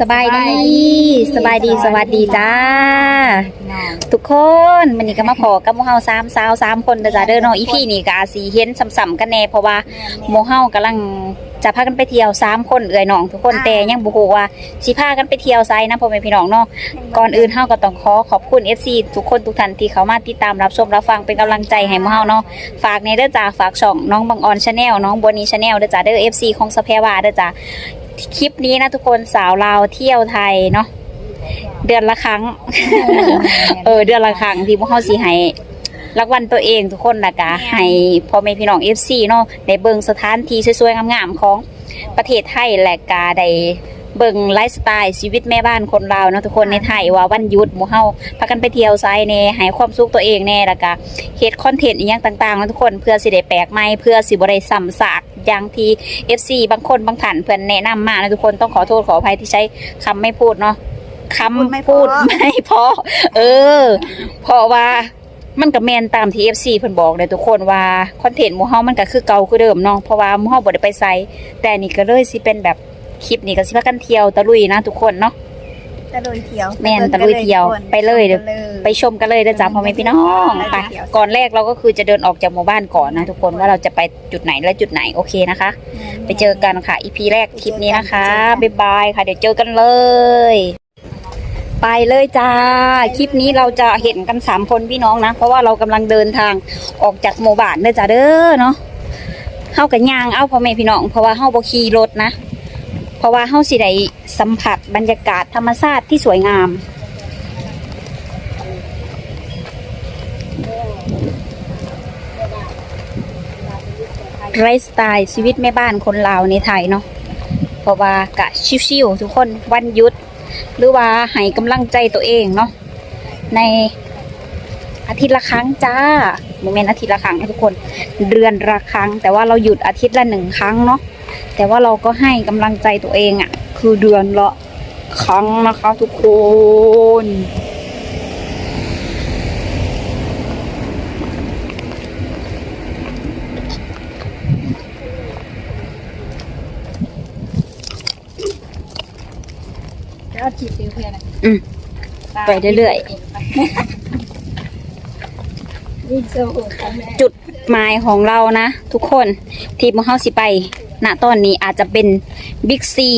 สบายดีสบายดีสวัสดีจ้าพี่น้องทุกคนมันนี่ก็มาพอกับหมูเฮาสามสาวสามคนเด้อจ้าเด้อเนาะอีพี่นี่ก็อาจสีเห็นซ้ำๆกันแน่เพราะว่าหมูเฮากำลังจะพากันไปเที่ยวสามคนเอ่ยน้องทุกคนแต่ยังบ่ฮู้ว่าสิพากันไปเที่ยวไซนะพ่อแม่พี่น้องเนาะก่อนอื่นเฮาก็ต้องขอขอบคุณ FC ทุกคนทุกท่านที่เขามาติดตามรับชมรับฟังเป็นกำลังใจให้หมูเฮาเนาะฝากในเด้อจ้าฝากช่องน้องบังออนชาแนลน้องบัวนีชาแนลเด้อจ้าเด้อ FC ของสแพรวาเด้อจ้า คลิปนี้นะทุกคนสาวลาวเที่ยวไทยเนาะเดือนละครั้ง เออ เดือนละครั้งที่พวกเขาสิให้รางวัลตัวเองทุกคนนะกะให้พ่อแม่พี่น้อง FC เนาะได้เบิ่งสถานที่สวยๆงามๆของประเทศไทยและกาได้ เบิ่งไลฟ์สไตล์ชีวิตแม่บ้านคนลาวเนาะทุกคนในไทยว่าวันหยุดหมู่เฮาพากันไปเที่ยวไซแน่ให้ความสุขตัวเองแน่แล้วก็เฮ็ดคอนเทนต์อีหยังต่างๆเนาะทุกคนเพื่อสิได้แปลกใหม่เพื่อสิบ่ได้ซ้ำซากอย่างที่ FC บางคนบางท่านเพิ่นแนะนำมานะทุกคนต้องขอโทษขออภัยที่ใช้คำไม่พูดเนาะคำพูดไม่พอเออ เพราะว่ามันก็แมนตามที่ FC เพิ่นบอกเลยทุกคนว่าคอนเทนต์หมู่เฮามันก็คือเก่าคือเดิมเนาะเพราะว่าหมู่เฮาบ่ได้ไปไสแต่นี่ก็เลยสิเป็นแบบ คลิปนี้ก็สิพากันเที่ยวตะลุยนะทุกคนเนาะตะลุยเที่ยวแม่นตะลุยเที่ยวไปเลยเดี๋ยวไปชมกันเลยนะจ๊ะพ่อแม่พี่น้องไปก่อนแรกเราก็คือจะเดินออกจากหมู่บ้านก่อนนะทุกคนว่าเราจะไปจุดไหนและจุดไหนโอเคนะคะ ไปเจอกันค่ะอีพีแรกคลิปนี้นะคะบ๊ายบายค่ะ เดี๋ยวเจอกันเลย ไปเลยจ้า คลิปนี้เราจะเห็นกันสามคนพี่น้องนะ เพราะว่าเรากำลังเดินทางออกจากหมู่บ้านเด้อจ้าเด้อเนาะเฮากันยางเอาพ่อแม่พี่น้องเพราะว่าเฮาบ่ขี่รถนะ เพราะว่าเฮาสิได้สัมผัสบรรยากาศธรรมชาติที่สวยงามไลฟ์สไตล์ชีวิตแม่บ้านคนลาวในไทยเนาะเพราะว่ากะชิวๆทุกคนวันหยุด หรือว่าให้กำลังใจตัวเองเนาะในอาทิตย์ละครั้งจ้าโมเมนต์อาทิตย์ละครั้งทุกคน เดือนละครั้ง แต่ว่าเราหยุดอาทิตย์ละหนึ่งครั้งเนาะ แต่ว่าเราก็ให้กำลังใจตัวเองอะ่ะ คือเดือนละครั้งนะคะทุกคนแล้วจีบเพื่อนนะอืมไปเรื่อยวิ่งโซ่ของแม่ๆจุดหมายของเรานะ ทุกคนที่มเฮาสิไป ณตอนนี้อาจจะเป็นบิ๊กซี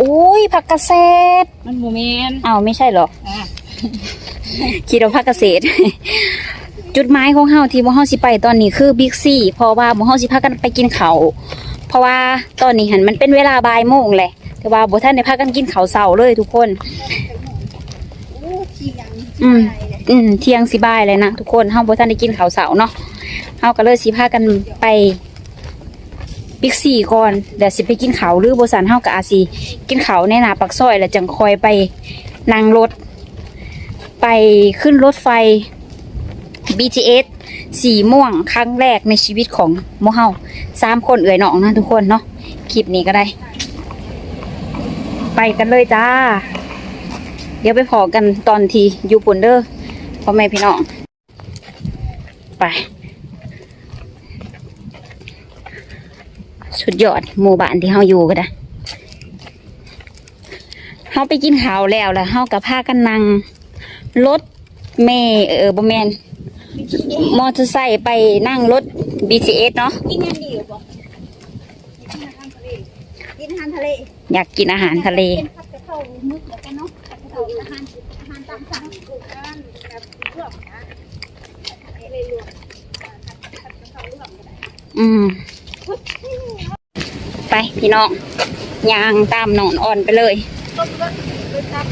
อุ้ยผักกาดเศษมันโมเมนต์อ้าวไม่ใช่เหรออะคิดว่าผักเกษตรจุดหมายของเฮาที่มเฮาสิไปตอนนี้คือบิ๊กซีเพราะว่ามเฮาสิพากันไปกินเขาวเพราะว่าตอนนี้หันมันเป็นเวลาบ่ายโมงแหละ แต่ว่าบ่ท่านได้พากันกินข้าวเช้าเลยทุกคน โอ้ขี้ยังอืมใช่เลยอืมเที่ยงสิบ่ายเลยนะทุกคนเฮาบ่ทันได้กินข้าวเสาเนาะเฮาก็เลยสิพากันไป บิ๊กซีก่อนเดี๋ยวสิไปกินเขาหรือบ่ซันเฮาก็อาจสิกินเขาในนาปากซอยแล้วจังคอยไปนั่งรถ ไปขึ้นรถไฟ BTS สีม่วงครั้งแรกในชีวิตของโมเฮาสามคนเอ่ยน้องนะทุกคนเนาะคลิปนี้ก็ได้ ไปกันเลยจ้า เดี๋ยวไปพอกันตอนทีอยู่ปุ่นเด้อพ่อแม่พี่น้อง ไป สุดยอดหมู่บ้านที่เฮาอยู่ก็ได้เฮาไปกินข้าวแล้วแล้วเฮากับพากันนั่งรถเมเออบ่แมนมอเตอร์ไซค์ไปนั่งรถ BTS เนาะกินงานดีอยู่บ่กินอาหารทะเลกินอาหารทะเลอยากกินอาหารทะเลเป็นผัดกะเพรามึกแล้วกันเนาะผัดกะเพราอาหารอาหารตามสั่งถูกกันแบบรวมนะทะเลรวมผัดกะเพราลวมก็ได้อืม พี่น้องยางตามหนอนอ่อนไปเลยต้มก็ต้มตาม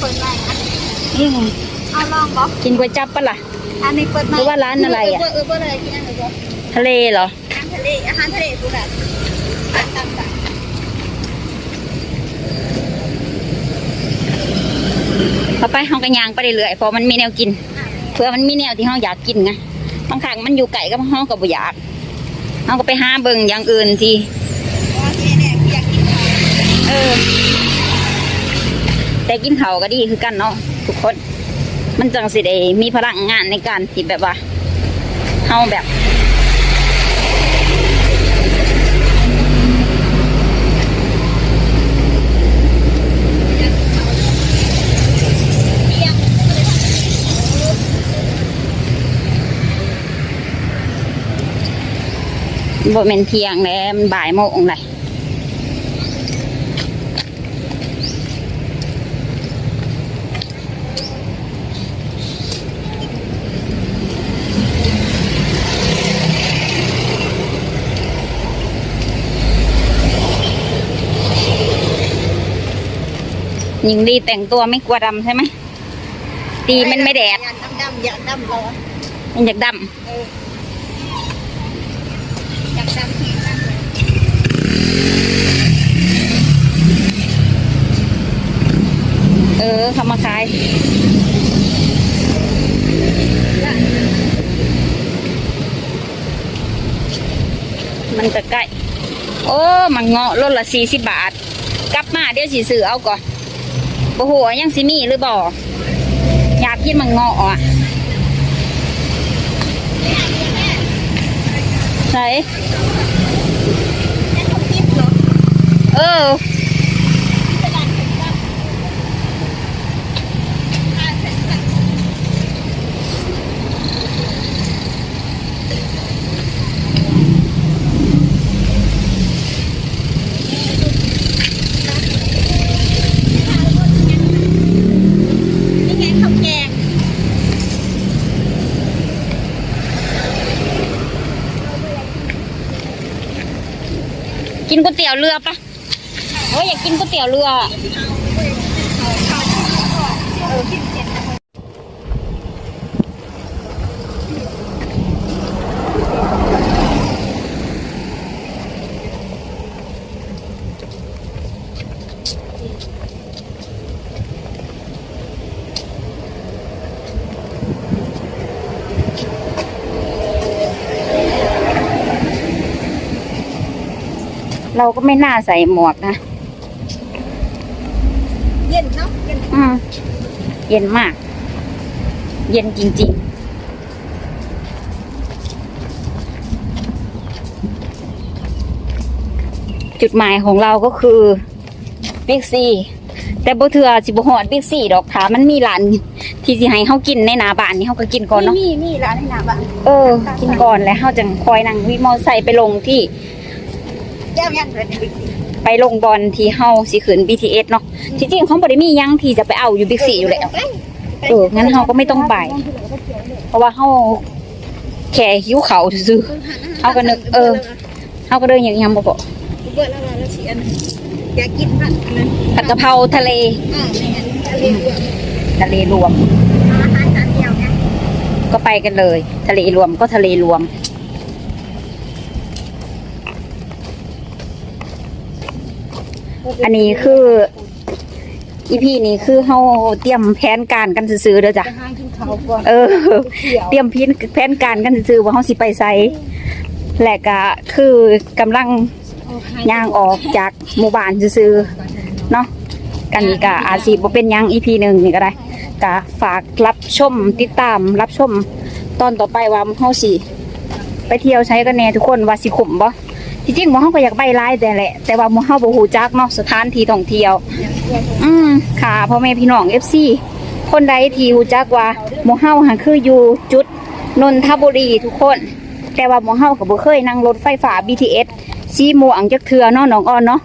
เปิดใหม่นะอืมเอาลองบอกกินก๋วยจั๊บปะล่ะอันนี้เปิดใหม่หรือว่าร้านอะไรอะเออเออเปิดอะไรที่นั่นเลยบอกทะเลเหรออาหารทะเลอาหารทะเลกูแบบตามสั่งพอไปห้องกันยางไปเรื่อยๆเพราะมันมีแนวกิน เพื่อมันมีแนวที่ห้องอยากกินไงบางครั้งมันอยู่ไก่กับห้องกับบุอยาก เขาก็ไปหาเบิ่งอย่างอื่นทีว่าที่แน่ๆอยากกินข้าวเออ แต่กินเขาก็ดีคือกันเนาะทุกคน มันจังสิได้มีพลังงานในการที่แบบว่าเฮาแบบ บ่แม่นเที่ยงแล้วมันบ่ายโมงเลยหญิงดีแต่งตัวไม่กลัวดำใช่ไหมตีมันไม่แดดอยากดำดำอยากดำร้อนมันอยากดอยากดำทีมาก เออเขามาขายมันจะใกล้ โอ้ มันเงาะรถละสี่สิบบาท กลับมาเดี๋ยวสิซื้อเอาก่อนโอ้โหยังสิมีหรือบ่อยากกินมันเงาะอะ ใช่แค่ทุกคลิปเหนเออ ตลาดเป็นดำอ่าเสร็จแล้วนี่ไงข้าวแกง กินก๋วยเตี๋ยวเรือปะโอ้ยอยากกินก๋วยเตี๋ยวเรือ เออกินเสร็จแล้วเราก็ไม่น่าใส่หมวกนะ เย็นเนาะเย็นอืมเย็นมาก เย็นจริง ๆจุดหมายของเราก็คือบิ๊กซีแต่บ่เถื่อสิบ่ฮอดบิ๊กซีดอกค่ะมันมีร้านที่สิให้เฮากินในหน้าบ้านนี่เฮาก็กินก่อนเนาะมีมีร้านให้หนาบ้านเออ กินก่อนแล้วเฮาจังคอยนั่งวิมอไซค์ไปลงที่ แก้วยังเลยในบิ๊กซีไปลงบอลที่เฮาสิขึ้น BTS เนาะที่จริงเขาบ่ได้มีหยังที่จะไปเอาอยู่บิ๊กซีอยู่แล้วเอองั้นเราก็ไม่ต้องไป เพราะว่าเฮาแค่หิวเขาวซื่อๆเอากันนึกเออเฮาก็เดินอย่างยำบ่บอกเบิดแล้วเราเสียนอยากกินผัดอันนั้นผัดกะเพราทะเลอ่าในอันทะเลรวมทะเลรวมอาหารจานเดียวไงก็ไปกันเลย ทะเลรวมก็ทะเลรวม อันนี้คือ อีพีนี้คือเฮาเตรียมแผนการกันซื้อๆเด้อจ้ะจะห้างกินข้าวก่อนเออเที่ยวเตรียมพินแผนการกันซื้อๆว่าเฮาสิไปไสและก็คือกำลังย่างออกจากหมู่บ้านซื้อๆเนาะกันนี้ก็อาจสิบ่เป็นหยังอีพีหนึ่งนี่ก็ได้ก็ฝากรับชมติดตามรับชมตอนต่อไปว่าเฮาสิไปเที่ยวใช้กันแน่ทุกคนว่าสิขมบ่ ที่จริงหมู่เฮาก็อยากไปหลายแต่แหละ แต่ว่าหมู่เฮาบ่ฮู้จักเนาะสถานที่ท่องเที่ยว อืมค่ะพ่อแม่พี่น้อง FC คนใดที่รู้จักว่าหมู่เฮาหันคืออยู่จุดนนทบุรีทุกคน แต่ว่าหมู่เฮาก็บ่เคยนั่งรถไฟฟ้า BTS สีม่วงจักเทื่อเนาะน้องอ่อนเนาะ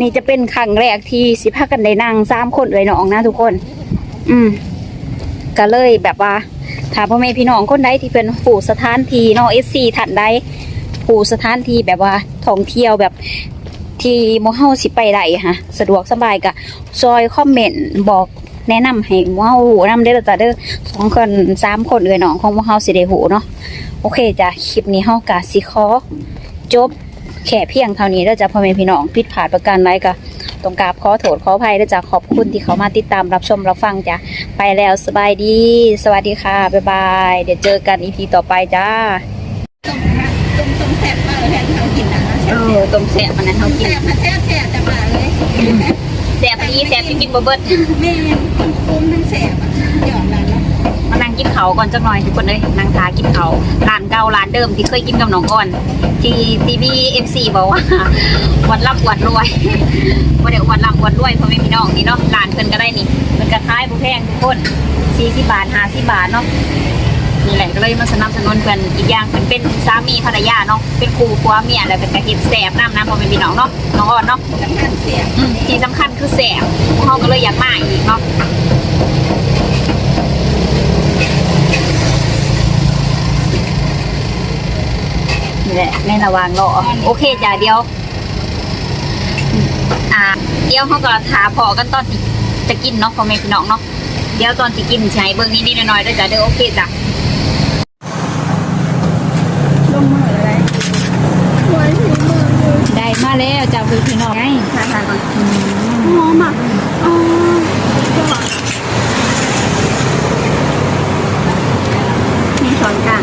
นี่จะเป็นครั้งแรกที่สิพากันได้นั่งสามคนเอ่ยน้องนะทุกคน อืมก็เลยแบบว่าถ้าพ่อแม่พี่น้องคนใดที่เป็นผู้สถานที่เนาะ FC ท่านใด ผู้สถานที่แบบว่าท่องเที่ยวแบบที่หมเฮาสิไปได้ฮะสะดวกสบายกะซอยคอมเมนต์บอกแนะนำให้หมเฮาหูนำได้อจ้ะเด้อสองคนสามคนเอ่ยน้องของหมเฮาสิได้หูเนาะโอเคจ้ะคลิปนี้เฮากะสิขอจบแค่เพียงเท่านี้เด้อจ้ะพ่อแม่พี่น้องผิดพลาดประการใดก็ต้องกราบขอโทษขออภัยเด้อจ้ะขอบคุณที่เขามาติดตามรับชมรับฟังจ้ะไปแล้วสบายดี สวัสดีค่ะบ๊ายบาย เดี๋ยวเจอกันอีพีต่อไปจ้า ต้มนะต้มต้มแซ่บมากเลยแทนที่เรากินนะแซ่เอบอต้มแซ่บมันนั้นเฮากินแซ่บมาแซ่บแซ่บแต่มาเลยแซ่บดีแซ่บที่กินบ่เบิดแม่คุ้มทั้งแซ่บอะหยอดแล้วเนาะมานั่งกินเขาวก่อนจักหน่อยทุกคนเลยนั่งทากินเขาวร้านเก่าร้านเดิมที่เคยกินกับน้องก่อน ที่ทีวีเอฟซีบอกว่าวันรับวันรวยว่าเดี๋ยววันรับวันรวยพ่อแม่พี่น้องนี่เนาะร้านเพิ่นก็ได้นี่เพิ่นก็ขายบุแพงทุกคนสี่สิบบาทห้าสิบบาทเนาะ นี่แหละก็เลยมาสนับสนุนเพื่อนอีกอย่างเพิ่นเป็นสามีภรรยาเนาะเป็นคู่ผัวเมียแล้วเป็นกระเฮ็ดแสบน้ำน้ำพอเป็นพี่น้องเนาะน้องอ่อนเนาะสำคัญเสียอืมที่สำคัญคือแสบเขาก็เลยอยากมาอีกเนาะนี่แหละในระหว่างรอโอเคจ้ะเดียว อ่า เดี๋ยวเขาก็ถาพอกันตอนที่จะกินเนาะพ่อแม่พี่น้องเนาะเดี๋ยวตอนที่กินใช้เบิ่งนี้นิดหน่อยๆด้วยจ้ะเด้อโอเคจ้ะ ลงมืออะไรหัวถึงมือ มือได้มาแล้วจ้ะพี่น้องไงถ่ายถ่ายก่อนหอมอะอ๋อมีช้อนกลาง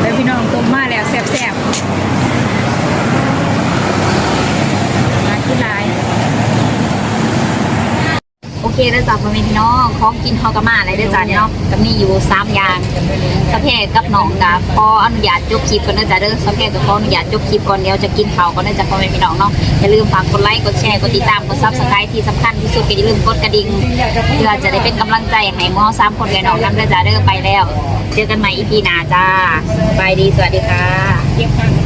แล้วพี่น้องต้มมาแล้วแซ่บๆมาขึ้นลาย โอเค แล้วจ้ะพ่อแม่พี่น้องของกินเฮาก็มาแล้วเด้อจ้ะเนาะก็มีอยู่สามอย่างสะเพกับน้องกะขออนุญาตจบคลิปก่อนเด้อจ้ะเด้อสะเพศก็ขออนุญาตจบคลิปก่อนเดี๋ยวจะกินข้าวก่อนเด้อจ้ะพ่อแม่พี่น้องเนาะอย่าลืมฝากกดไลค์กดแชร์กดติดตามกด Subscribe ที่สำคัญที่สุดก็อย่าลืมกดกระดิ่งเพื่อจะได้เป็นกำลังใจให้หมอสามคนกัน้องนำเด้อจ้ะเด้อไปแล้ว เจอกันใหม่ EP หน้าจ้าบายดีสวัสดีค่ะเก็บฟัง